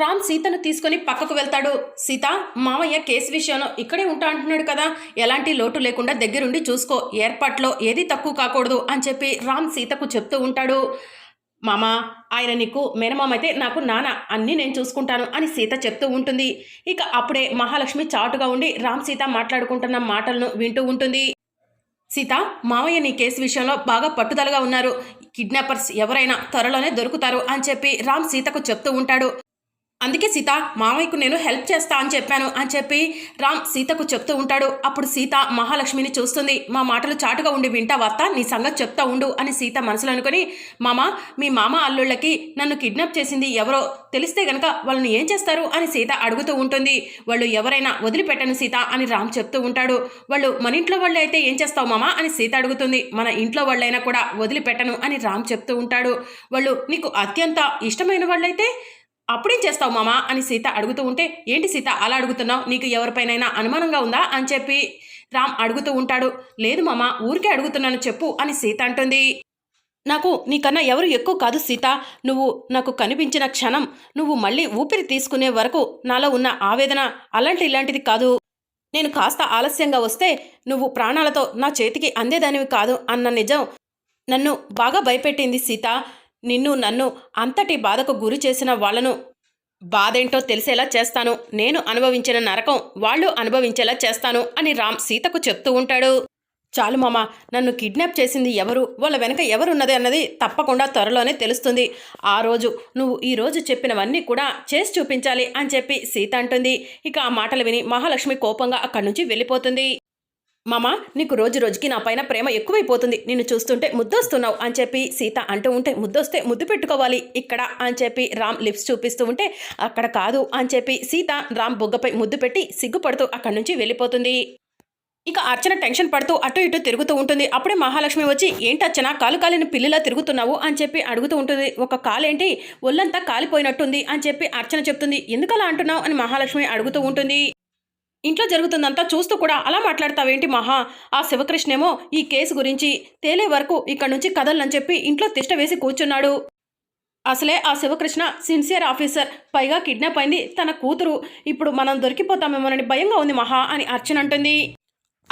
రామ్ సీతను తీసుకొని పక్కకు వెళ్తాడు. సీత మామయ్య కేసు విషయంలో ఇక్కడే ఉంటా అంటున్నాడు కదా. ఎలాంటి లోటు లేకుండా దగ్గరుండి చూసుకో. ఏర్పాట్లో ఏది తక్కువ కాకూడదు అని చెప్పి రామ్ సీతకు చెప్తూ ఉంటాడు. మామ ఆయన నీకు మేనమామ అయితే నాకు నాన్న అన్నీ నేను చూసుకుంటాను అని సీత చెప్తూ ఉంటుంది. ఇక అప్పుడే మహాలక్ష్మి చాటుగా ఉండి రామ్ సీత మాట్లాడుకుంటున్న మాటలను వింటూ ఉంటుంది. సీత మామయ్య నీ కేసు విషయంలో బాగా పట్టుదలగా ఉన్నారు. కిడ్నాపర్స్ ఎవరైనా త్వరలోనే దొరుకుతారు అని చెప్పి రామ్ సీతకు చెప్తూ ఉంటాడు. అందుకే సీత మామయ్యకు నేను హెల్ప్ చేస్తా అని చెప్పాను అని చెప్పి రామ్ సీతకు చెప్తూ ఉంటాడు. అప్పుడు సీత మహాలక్ష్మిని చూస్తుంది. మా మాటలు చాటుగా ఉండి వింటా వత్త నీ సంగతి చెప్తా ఉండు అని సీత మనసులో అనుకుని మామ మీ మామ అల్లుళ్ళకి నన్ను కిడ్నాప్ చేసింది ఎవరో తెలిస్తే గనక వాళ్ళని ఏం చేస్తారు అని సీత అడుగుతూ ఉంటుంది. వాళ్ళు ఎవరైనా వదిలిపెట్టను సీత అని రామ్ చెప్తూ ఉంటాడు. వాళ్ళు మన ఇంట్లో వాళ్ళు అయితే ఏం చేస్తావు మామ అని సీత అడుగుతుంది. మన ఇంట్లో వాళ్ళైనా కూడా వదిలిపెట్టను అని రామ్ చెప్తూ ఉంటాడు. వాళ్ళు నీకు అత్యంత ఇష్టమైన వాళ్ళైతే అప్పుడేం చేస్తావు మామా? అని సీత అడుగుతూ ఉంటే ఏంటి సీత అలా అడుగుతున్నావు? నీకు ఎవరిపైనైనా అనుమానంగా ఉందా? అని చెప్పి రామ్ అడుగుతూ ఉంటాడు. లేదు మామ ఊరికే అడుగుతున్నాను చెప్పు అని సీత అంటుంది. నాకు నీకన్నా ఎవరు ఎక్కువ కాదు సీత. నువ్వు నాకు కనిపించిన క్షణం నువ్వు మళ్ళీ ఊపిరి తీసుకునే వరకు నాలో ఉన్న ఆవేదన అలాంటి ఇలాంటిది కాదు. నేను కాస్త ఆలస్యంగా వస్తే నువ్వు ప్రాణాలతో నా చేతికి అందేదానివి కాదు అన్న నిజం నన్ను బాగా భయపెట్టింది సీత. నిన్ను నన్ను అంతటి బాధకు గురి చేసిన వాళ్ళను బాధేంటో తెలిసేలా చేస్తాను. నేను అనుభవించిన నరకం వాళ్ళు అనుభవించేలా చేస్తాను అని రామ్ సీతకు చెప్తూ ఉంటాడు. చాలు మామ నన్ను కిడ్నాప్ చేసింది ఎవరు? వాళ్ళ వెనక ఎవరున్నది అన్నది తప్పకుండా త్వరలోనే తెలుస్తుంది. ఆ రోజు నువ్వు ఈ రోజు చెప్పినవన్నీ కూడా చేసి చూపించాలి అని చెప్పి సీత అంటుంది. ఇక ఆ మాటలు విని మహాలక్ష్మి కోపంగా అక్కడి నుంచి వెళ్ళిపోతుంది. మామ నీకు రోజు రోజుకి నా పైన ప్రేమ ఎక్కువైపోతుంది. నిన్ను చూస్తుంటే ముద్దొస్తున్నావు అని చెప్పి సీత అంటూ ఉంటే ముద్దొస్తే ముద్దు పెట్టుకోవాలి. ఇక్కడ అని చెప్పి రామ్ లిప్స్ చూపిస్తూ ఉంటే అక్కడ కాదు అని చెప్పి సీత రామ్ బొగ్గపై ముద్దు పెట్టి సిగ్గుపడుతూ అక్కడి నుంచి వెళ్ళిపోతుంది. ఇక అర్చన టెన్షన్ పడుతూ అటు ఇటు తిరుగుతూ ఉంటుంది. అప్పుడే మహాలక్ష్మి వచ్చి ఏంటి అర్చన కాలు కాలిన పిల్లిలా తిరుగుతున్నావు? అని చెప్పి అడుగుతూ ఉంటుంది. ఒక కాలేంటి? ఒళ్ళంతా కాలిపోయినట్టుంది అని చెప్పి అర్చన చెప్తుంది. ఎందుకలా అంటున్నావు? అని మహాలక్ష్మి అడుగుతూ ఉంటుంది. ఇంట్లో జరుగుతుందంతా చూస్తూ కూడా అలా మాట్లాడతావేంటి మహా? ఆ శివకృష్ణేమో ఈ కేసు గురించి తేలే వరకు ఇక్కడి నుంచి కదలని చెప్పి ఇంట్లో తిష్ట వేసి కూర్చున్నాడు. అసలే ఆ శివకృష్ణ సిన్సియర్ ఆఫీసర్ పైగా కిడ్నాప్ అయింది తన కూతురు. ఇప్పుడు మనం దొరికిపోతామేమోనని భయంగా ఉంది మహా అని అర్చన అంటుంది.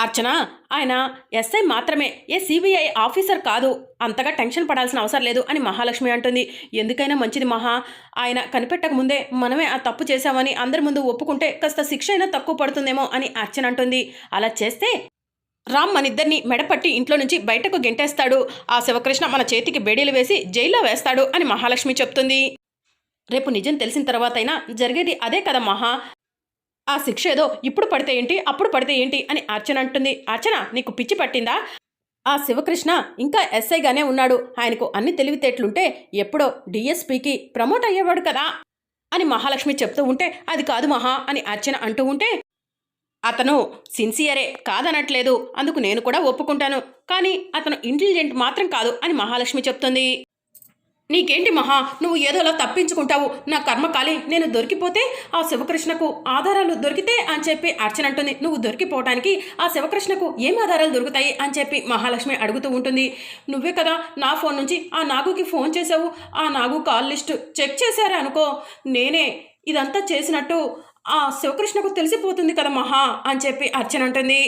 అర్చన ఆయన ఎస్ఐ మాత్రమే ఏ సిబిఐ ఆఫీసర్ కాదు అంతగా టెన్షన్ పడాల్సిన అవసరం లేదు అని మహాలక్ష్మి అంటుంది. ఎందుకైనా మంచిది మహా. ఆయన కనిపెట్టక ముందే మనమే ఆ తప్పు చేశామని అందరి ముందు ఒప్పుకుంటే కాస్త శిక్ష అయినా తక్కువ పడుతుందేమో అని అర్చన అంటుంది. అలా చేస్తే రామ్ మన ఇద్దరిని మెడపట్టి ఇంట్లో నుంచి బయటకు గెంటేస్తాడు. ఆ శివకృష్ణ మన చేతికి బేడీలు వేసి జైల్లో వేస్తాడు అని మహాలక్ష్మి చెప్తుంది. రేపు నిజం తెలిసిన తర్వాత అయినా జరిగేది అదే కదా మహా. ఆ శిక్ష ఏదో ఇప్పుడు పడితే ఏంటి అప్పుడు పడితే ఏంటి అని అర్చన అంటుంది. అర్చన నీకు పిచ్చి పట్టిందా? ఆ శివకృష్ణ ఇంకా ఎస్ఐగానే ఉన్నాడు. ఆయనకు అన్ని తెలివితేటలుంటే ఎప్పుడో డిఎస్పీకి ప్రమోట్ అయ్యేవాడు కదా అని మహాలక్ష్మి చెప్తూ ఉంటే అది కాదు మహా అని అర్చన అంటూ ఉంటే అతను సిన్సియరే కాదనట్లేదు. అందుకు నేను కూడా ఒప్పుకుంటాను. కానీ అతను ఇంటెలిజెంట్ మాత్రం కాదు అని మహాలక్ష్మి చెప్తుంది. నీకేంటి మహా? నువ్వు ఏదోలా తప్పించుకుంటావు. నా కర్మకాలి నేను దొరికిపోతే ఆ శివకృష్ణకు ఆధారాలు దొరికితే అని చెప్పి అర్చన అంటుంది. నువ్వు దొరికిపోవటానికి ఆ శివకృష్ణకు ఏం ఆధారాలు దొరుకుతాయి అని చెప్పి మహాలక్ష్మి అడుగుతూ ఉంటుంది. నువ్వే కదా నా ఫోన్ నుంచి ఆ నాగుకి ఫోన్ చేసావు ఆ నాగు కాల్ లిస్ట్ చెక్ చేశారా అనుకో నేనే ఇదంతా చేసినట్టు ఆ శివకృష్ణకు తెలిసిపోతుంది కదా మహా అని చెప్పి అర్చన అంటుంది.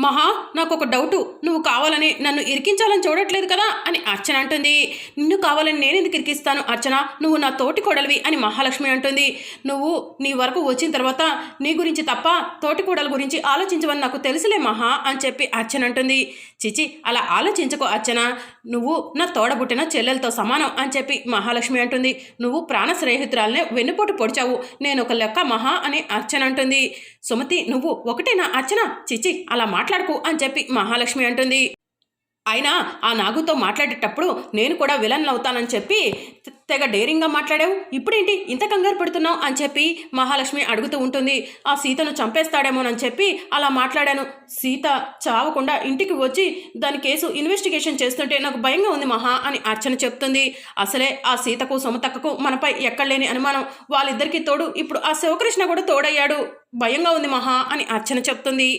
మహా నాకు ఒక డౌటు. నువ్వు కావాలని నన్ను ఇరికించాలని చూడట్లేదు కదా అని అర్చన అంటుంది. నిన్ను కావాలని నేను ఎందుకు ఇరికిస్తాను అర్చన? నువ్వు నా తోటి కోడలివి అని మహాలక్ష్మి అంటుంది. నువ్వు నీ వరకు వచ్చిన తర్వాత నీ గురించి తప్ప తోటి కోడల గురించి ఆలోచించవని నాకు తెలుసులే మహా అని చెప్పి అర్చన అంటుంది. చిచి అలా ఆలోచించకు అర్చన. నువ్వు నా తోడబుట్టిన చెల్లెలతో సమానం అని చెప్పి మహాలక్ష్మి అంటుంది. నువ్వు ప్రాణ స్నేహితురాలనే వెన్నుపోటు పొడిచావు. నేను ఒక లెక్క మహా అని అర్చన అంటుంది. సుమతి నువ్వు ఒకటేనా అర్చన? చిచి అలా మాట్లాడకు అని చెప్పి మహాలక్ష్మి అంటుంది. అయినా ఆ నాగుతో మాట్లాడేటప్పుడు నేను కూడా విలన్ అవుతానని చెప్పి తెగ డేరింగ్గా మాట్లాడావు. ఇప్పుడేంటి ఇంత కంగారు పడుతున్నావు అని చెప్పి మహాలక్ష్మి అడుగుతూ ఉంటుంది. ఆ సీతను చంపేస్తాడేమోనని చెప్పి అలా మాట్లాడాను. సీత చావకుండా ఇంటికి వచ్చి దాని కేసు ఇన్వెస్టిగేషన్ చేస్తుంటే నాకు భయంగా ఉంది మహా అని అర్చన చెప్తుంది. అసలే ఆ సీతకు సుమతక్కకు మనపై ఎక్కడలేని అనుమానం. వాళ్ళిద్దరికీ తోడు ఇప్పుడు ఆ శివకృష్ణ కూడా తోడయ్యాడు. భయంగా ఉంది మహా అని అర్చన చెప్తుంది.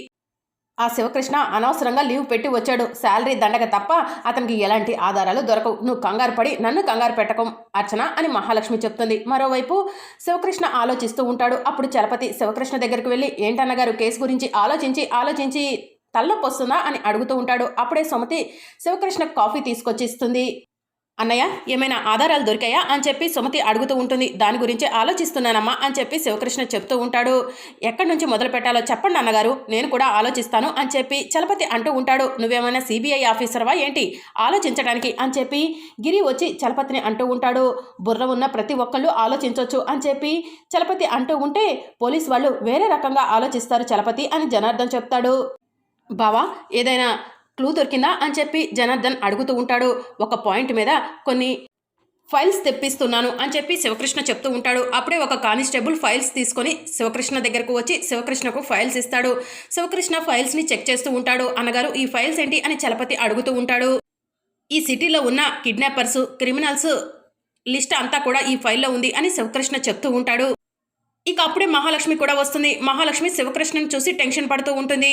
ఆ శివకృష్ణ అనవసరంగా లీవ్ పెట్టి వచ్చాడు. శాలరీ దండగ తప్ప అతనికి ఎలాంటి ఆధారాలు దొరకవు. నువ్వు కంగారు పడి నన్ను కంగారు పెట్టకం అర్చన అని మహాలక్ష్మి చెప్తుంది. మరోవైపు శివకృష్ణ ఆలోచిస్తూ ఉంటాడు. అప్పుడు చలపతి శివకృష్ణ దగ్గరికి వెళ్ళి ఏంటన్నగారు కేసు గురించి ఆలోచించి ఆలోచించి తలనొప్పి వస్తుందా? అని అడుగుతూ ఉంటాడు. అప్పుడే సుమతి శివకృష్ణ కాఫీ తీసుకొచ్చి ఇస్తుంది. అన్నయ్య ఏమైనా ఆధారాలు దొరికాయా అని చెప్పి సుమతి అడుగుతూ ఉంటుంది. దాని గురించి ఆలోచిస్తున్నానమ్మా అని చెప్పి శివకృష్ణ చెప్తూ ఉంటాడు. ఎక్కడి నుంచి మొదలు పెట్టాలో చెప్పండి అన్నగారు నేను కూడా ఆలోచిస్తాను అని చెప్పి చలపతి అంటూ ఉంటాడు. నువ్వేమైనా సిబిఐ ఆఫీసర్వా ఏంటి? ఆలోచించడానికి అని చెప్పి గిరి వచ్చి చలపతిని అంటూ ఉంటాడు. బుర్ర ఉన్న ప్రతి ఒక్కళ్ళు ఆలోచించవచ్చు అని చెప్పి చలపతి అంటూ ఉంటే పోలీస్ వాళ్ళు వేరే రకంగా ఆలోచిస్తారు చలపతి అని జనార్దన్ చెప్తాడు. బావా ఏదైనా క్లూ దొరికిందా అని చెప్పి జనార్దన్ అడుగుతూ ఉంటాడు. ఒక పాయింట్ మీద కొన్ని ఫైల్స్ తెప్పిస్తున్నాను అని చెప్పి శివకృష్ణ చెప్తూ ఉంటాడు. అప్పుడే ఒక కానిస్టేబుల్ ఫైల్స్ తీసుకొని శివకృష్ణ దగ్గరకు వచ్చి శివకృష్ణకు ఫైల్స్ ఇస్తాడు. శివకృష్ణ ఫైల్స్ని చెక్ చేస్తూ ఉంటాడు. అన్నగారు ఈ ఫైల్స్ ఏంటి? అని చలపతి అడుగుతూ ఉంటాడు. ఈ సిటీలో ఉన్న కిడ్నాపర్స్ క్రిమినల్స్ లిస్ట్ అంతా కూడా ఈ ఫైల్లో ఉంది అని శివకృష్ణ చెప్తూ ఉంటాడు. ఇక అప్పుడే మహాలక్ష్మి కూడా వస్తుంది. మహాలక్ష్మి శివకృష్ణని చూసి టెన్షన్ పడుతూ ఉంటుంది.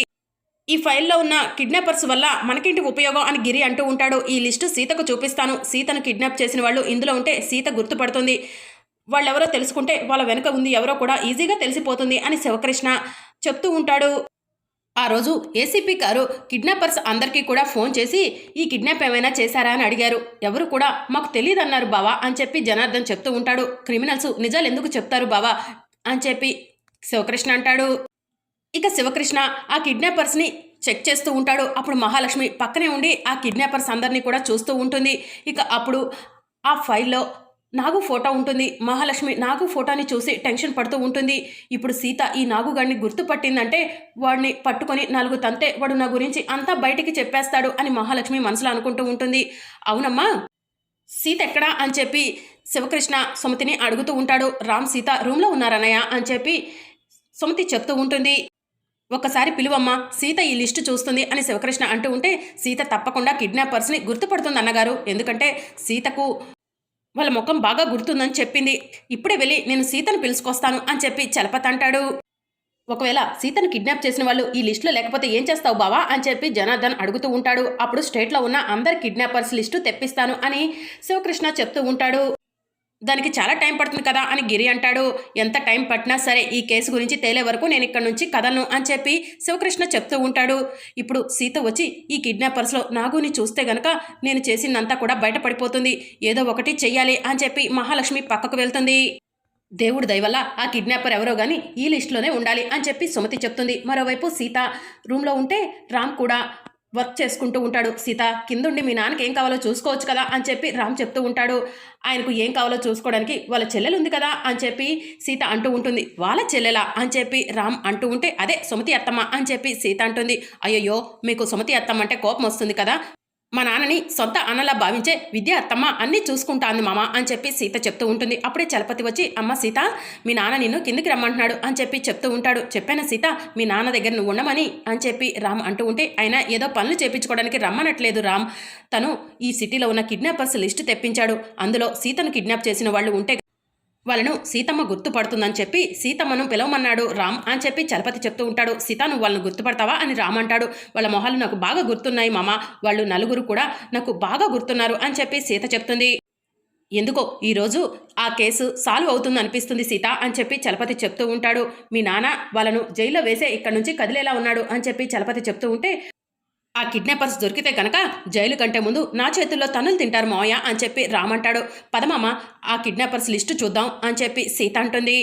ఈ ఫైల్లో ఉన్న కిడ్నాపర్స్ వల్ల మనకింటి ఉపయోగం అని గిరి అంటూ ఉంటాడు. ఈ లిస్టు సీతకు చూపిస్తాను. సీతను కిడ్నాప్ చేసిన వాళ్ళు ఇందులో ఉంటే సీత గుర్తుపడుతుంది. వాళ్ళెవరో తెలుసుకుంటే వాళ్ళ వెనుక ఉంది ఎవరో కూడా ఈజీగా తెలిసిపోతుంది అని శివకృష్ణ చెప్తూ ఉంటాడు. ఆ రోజు ఏసీపీ గారు కిడ్నాపర్స్ అందరికీ కూడా ఫోన్ చేసి ఈ కిడ్నాప్ ఏమైనా చేశారా? అని అడిగారు. ఎవరు కూడా మాకు తెలియదన్నారు బావా అని చెప్పి జనార్దన్ చెప్తూ ఉంటాడు. క్రిమినల్స్ నిజాలు ఎందుకు చెప్తారు బావా? అని చెప్పి శివకృష్ణ అంటాడు. ఇక శివకృష్ణ ఆ కిడ్నాపర్స్ని చెక్ చేస్తూ ఉంటాడు. అప్పుడు మహాలక్ష్మి పక్కనే ఉండి ఆ కిడ్నాపర్స్ అందరినీ కూడా చూస్తూ ఉంటుంది. ఇక అప్పుడు ఆ ఫైల్లో నాగు ఫోటో ఉంటుంది. మహాలక్ష్మి నాగు ఫోటోని చూసి టెన్షన్ పడుతూ ఉంటుంది. ఇప్పుడు సీత ఈ నాగుగాడిని గుర్తుపట్టిందంటే వాడిని పట్టుకొని నాలుగు తంతే వాడు నా గురించి అంతా బయటికి చెప్పేస్తాడు అని మహాలక్ష్మి మనసులో అనుకుంటూ ఉంటుంది. అవునమ్మా? సీత ఎక్కడా? అని చెప్పి శివకృష్ణ సుమతిని అడుగుతూ ఉంటాడు. రామ్ సీత రూమ్లో ఉన్నారనయ్య అని చెప్పి సుమతి చెప్తూ ఉంటుంది. ఒకసారి పిలువమ్మా సీత ఈ లిస్టు చూస్తుంది అని శివకృష్ణ అంటూ ఉంటే సీత తప్పకుండా కిడ్నాపర్స్ని గుర్తుపడుతుంది అన్నగారు. ఎందుకంటే సీతకు వాళ్ళ ముఖం బాగా గుర్తుందని చెప్పింది. ఇప్పుడే వెళ్ళి నేను సీతను పిలుచుకొస్తాను అని చెప్పి చలపతి అంటాడు. ఒకవేళ సీతను కిడ్నాప్ చేసిన వాళ్ళు ఈ లిస్టులో లేకపోతే ఏం చేస్తావు బావా అని చెప్పి జనార్దన్ అడుగుతూ ఉంటాడు. అప్పుడు స్టేట్లో ఉన్న అందరి కిడ్నాపర్స్ లిస్టు తెప్పిస్తాను అని శివకృష్ణ చెప్తూ ఉంటాడు. దానికి చాలా టైం పడుతుంది కదా అని గిరి అంటాడు. ఎంత టైం పట్టినా సరే ఈ కేసు గురించి తేలే వరకు నేను ఇక్కడ నుంచి కదలను అని చెప్పి శివకృష్ణ చెప్తూ ఉంటాడు. ఇప్పుడు సీత వచ్చి ఈ కిడ్నాపర్స్లో నాగుని చూస్తే గనక నేను చేసిందంతా కూడా బయటపడిపోతుంది. ఏదో ఒకటి చెయ్యాలి అని చెప్పి మహాలక్ష్మి పక్కకు వెళ్తుంది. దేవుడు దయవల్ల ఆ కిడ్నాపర్ ఎవరో గాని ఈ లిస్టులోనే ఉండాలి అని చెప్పి సుమతి చెప్తుంది. మరోవైపు సీత రూమ్లో ఉంటే రామ్ కూడా వర్క్ చేసుకుంటూ ఉంటాడు. సీత కిందుండి మీ నాన్నకి ఏం కావాలో చూసుకోవచ్చు కదా అని చెప్పి రామ్ చెప్తూ ఉంటాడు. ఆయనకు ఏం కావాలో చూసుకోవడానికి వాళ్ళ చెల్లెలు ఉంది కదా అని చెప్పి సీత అంటూ ఉంటుంది. వాళ్ళ చెల్లెలా అని చెప్పి రామ్ అంటూ ఉంటే అదే సుమతి అత్తమ్మ అని చెప్పి సీత అంటుంది. అయ్యయ్యో మీకు సుమతి అత్తమ్మ అంటే కోపం వస్తుంది కదా మా నాన్నని సొంత అన్నలా భావించే విద్య అత్తమ్మ అన్నీ చూసుకుంటాంది మామ అని చెప్పి సీత చెప్తూ ఉంటుంది. అప్పుడే చలపతి వచ్చి అమ్మ సీత మీ నాన్న నిన్ను కిందికి రమ్మంటున్నాడు అని చెప్పి చెప్తూ ఉంటాడు. చెప్పాను సీత మీ నాన్న దగ్గర నువ్వు ఉండమని అని చెప్పి రామ్ అంటూ ఉంటే ఆయన ఏదో పనులు చేపించుకోవడానికి రమ్మనట్లేదు రామ్. తను ఈ సిటీలో ఉన్న కిడ్నాపర్స్ లిస్టు తెప్పించాడు. అందులో సీతను కిడ్నాప్ చేసిన వాళ్ళు ఉంటే వాళ్ళను సీతమ్మ గుర్తుపడుతుందని చెప్పి సీతమ్మను పిలవమన్నాడు. రామ్ అని చెప్పి చలపతి చెప్తూ ఉంటాడు. సీత నువ్వు వాళ్ళని గుర్తుపడతావా అని రామ్ అంటాడు. వాళ్ళ మొహాలు నాకు బాగా గుర్తున్నాయి మామ. వాళ్ళు నలుగురు కూడా నాకు బాగా గుర్తున్నారు అని చెప్పి సీత చెప్తుంది. ఎందుకో? ఈరోజు ఆ కేసు సాల్వ్ అవుతుంది అనిపిస్తుంది సీత అని చెప్పి చలపతి చెప్తూ ఉంటాడు. మీ నాన్న వాళ్ళను జైల్లో వేసే ఇక్కడ నుంచి కదిలేలా ఉన్నాడు అని చెప్పి చలపతి చెప్తూ ఉంటే ఆ కిడ్నాపర్స్ దొరికితే కనుక జైలు కంటే ముందు నా చేతుల్లో తనులు తింటారు మావయ్య అని చెప్పి రామంటాడు. పదమామ ఆ కిడ్నాపర్స్ లిస్టు చూద్దాం అని చెప్పి సీత అంటుంది.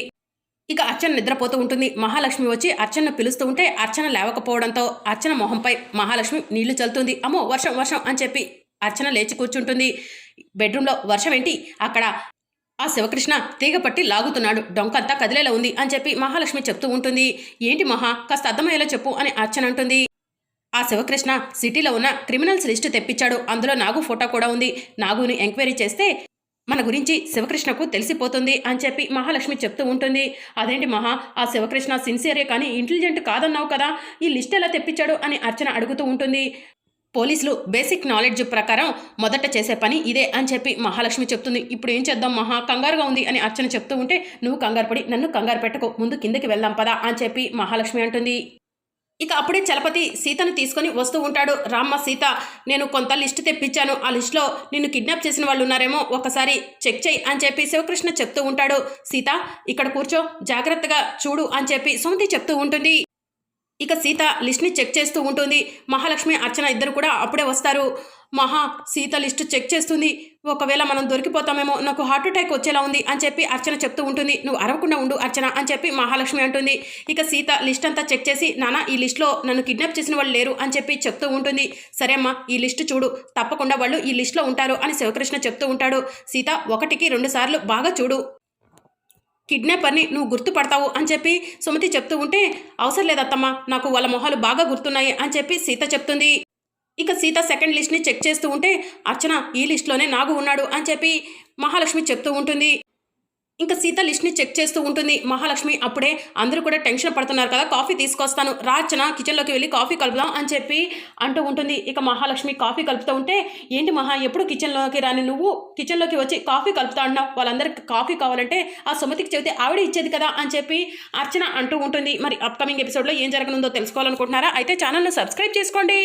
ఇక అర్చన నిద్రపోతూ ఉంటుంది. మహాలక్ష్మి వచ్చి అర్చనను పిలుస్తూ ఉంటే అర్చన లేవకపోవడంతో అర్చన మొహంపై మహాలక్ష్మి నీళ్ళు చల్లుతుంది. అమ్మో వర్షం వర్షం అని చెప్పి అర్చన లేచి కూర్చుంటుంది. బెడ్రూమ్లో వర్షం ఏంటి? అక్కడ ఆ శివకృష్ణ తీగపట్టి లాగుతున్నాడు. డొంకంతా కదిలేలా ఉంది అని చెప్పి మహాలక్ష్మి చెప్తూ ఉంటుంది. ఏంటి మహా కాస్త అర్థమయ్యేలా చెప్పు అని అర్చన అంటుంది. ఆ శివకృష్ణ సిటీలో ఉన్న క్రిమినల్స్ లిస్టు తెప్పించాడు. అందులో నాగు ఫోటో కూడా ఉంది. నాగుని ఎంక్వైరీ చేస్తే మన గురించి శివకృష్ణకు తెలిసిపోతుంది అని చెప్పి మహాలక్ష్మి చెప్తూ ఉంటుంది. అదేంటి మహా ఆ శివకృష్ణ సిన్సియరే కానీ ఇంటెలిజెంట్ కాదన్నావు కదా? ఈ లిస్ట్ ఎలా తెప్పించాడు అని అర్చన అడుగుతూ ఉంటుంది. పోలీసులు బేసిక్ నాలెడ్జ్ ప్రకారం మొదట చేసే పని ఇదే అని చెప్పి మహాలక్ష్మి చెప్తుంది. ఇప్పుడు ఏం చేద్దాం మహా? కంగారుగా ఉంది అని అర్చన చెప్తూ ఉంటే నువ్వు కంగారు పడి నన్ను కంగారు పెట్టుకో. ముందు కిందకి వెళ్దాం పదా అని చెప్పి మహాలక్ష్మి అంటుంది. ఇక అప్పుడే చలపతి సీతను తీసుకొని వస్తూ ఉంటాడు. రామ్మ సీత నేను కొంత లిస్ట్ తెప్పించాను. ఆ లిస్టులో నిన్ను కిడ్నాప్ చేసిన వాళ్ళు ఉన్నారేమో ఒకసారి చెక్ చేయి అని చెప్పి శివకృష్ణ చెప్తూ ఉంటాడు. సీత ఇక్కడ కూర్చో జాగ్రత్తగా చూడు అని చెప్పి సుమతి చెప్తూ ఉంటుంది. ఇక సీత లిస్ట్ని చెక్ చేస్తూ ఉంటుంది. మహాలక్ష్మి అర్చన ఇద్దరు కూడా అప్పుడే వస్తారు. మహా సీత లిస్ట్ చెక్ చేస్తుంది. ఒకవేళ మనం దొరికిపోతామేమో నాకు హార్ట్ అటాక్ వచ్చేలా ఉంది అని చెప్పి అర్చన చెప్తూ ఉంటుంది. నువ్వు అరవకుండా ఉండు అర్చన అని చెప్పి మహాలక్ష్మి అంటుంది. ఇక సీత లిస్ట్ అంతా చెక్ చేసి నాన్న ఈ లిస్ట్లో నన్ను కిడ్నాప్ చేసిన వాళ్ళు లేరు అని చెప్పి చెప్తూ ఉంటుంది. సరే అమ్మా ఈ లిస్ట్ చూడు. తప్పకుండా వాళ్ళు ఈ లిస్ట్లో ఉంటారు అని శివకృష్ణ చెప్తూ ఉంటాడు. సీత ఒకటికి రెండు సార్లు బాగా చూడు. కిడ్నాపర్ని నువ్వు గుర్తుపడతావు అని చెప్పి సుమతి చెప్తూ ఉంటే అవసరం లేదత్తమ్మా నాకు వాళ్ళ మొహాలు బాగా గుర్తున్నాయి అని చెప్పి సీత చెప్తుంది. ఇక సీత సెకండ్ లిస్ట్ని చెక్ చేస్తూ ఉంటే అర్చన ఈ లిస్ట్లోనే నాగు ఉన్నాడు అని చెప్పి మహాలక్ష్మి చెప్తూ ఉంటుంది. ఇంకా సీత లిస్ట్ని చెక్ చేస్తూ ఉంటుంది. మహాలక్ష్మి అప్పుడే అందరూ కూడా టెన్షన్ పడుతున్నారు కదా కాఫీ తీసుకొస్తాను రాచన కిచెన్లోకి వెళ్ళి కాఫీ కలుపుదాం అని చెప్పి అంటూ ఉంటుంది. ఇక మహాలక్ష్మి కాఫీ కలుపుతూ ఉంటే ఏంటి మహా ఎప్పుడు కిచెన్లోకి రాని నువ్వు? కిచెన్లోకి వచ్చి కాఫీ కలుపుతా అన్నావు వాళ్ళందరికి కాఫీ కావాలంటే ఆ సుమతికి చెబితే ఆవిడ ఇచ్చేది కదా అని చెప్పి అర్చన అంటూ ఉంటుంది. మరి అప్కమింగ్ ఎపిసోడ్లో ఏం జరగనుందో తెలుసుకోవాలనుకుంటున్నారా? అయితే ఛానల్ను సబ్స్క్రైబ్ చేసుకోండి.